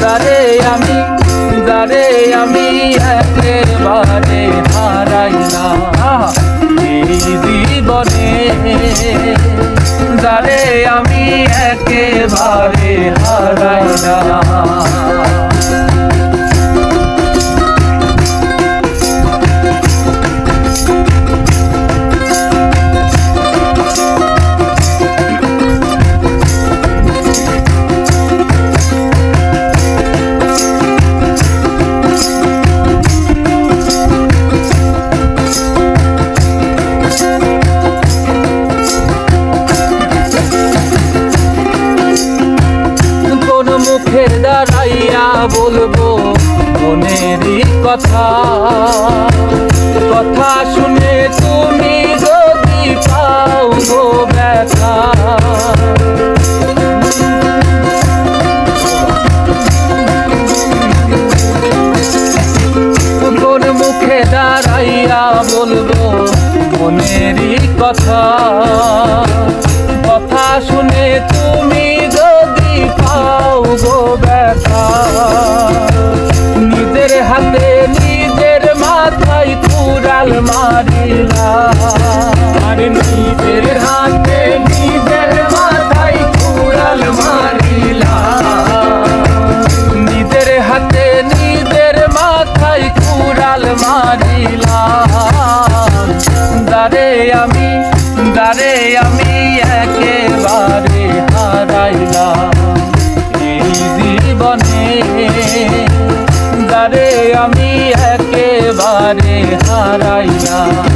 যারে আমি যারে আমি একেবারে হারাইলাম এই জীবনে। যারে আমি একেবারে হারাইলাম। মুখের দাঁড়াইয়া বলব, মনেরই কথা। কথা শুনে তুমি যদি পাও গো ব্যথা। মুখে কথা। কথা শুনে তুমি দারে আমি দারে আমি একেবারে হারাইলাম এই জীবনে। দারে আমি একেবারে হারাইলাম।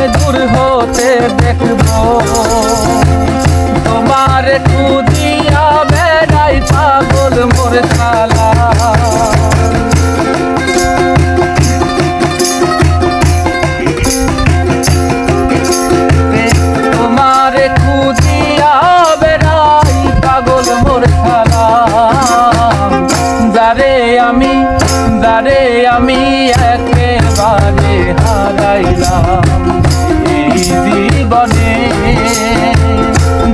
পেলাম দূর হতে দেখব। তোমার খুদিয়া বেড়াই পাগল মোর খালা তোমার খুদিয়া বেড়াই আমি আমি একেবারে হারাইলাম। জীবনে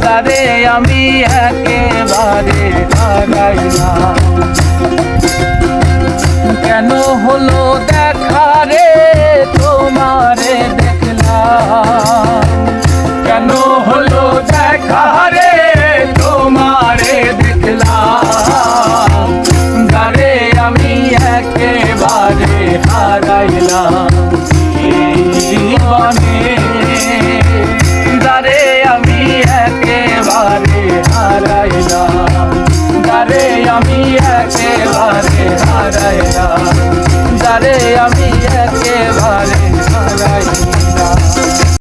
যারে আমি একেবারে হারাইলাম কেন হলো দেখা রে তোমারে দেখলাম। কেন হলো দেখা রে আমি একেবারে হারাইয়া যারে আমি একেবারে হারাইয়া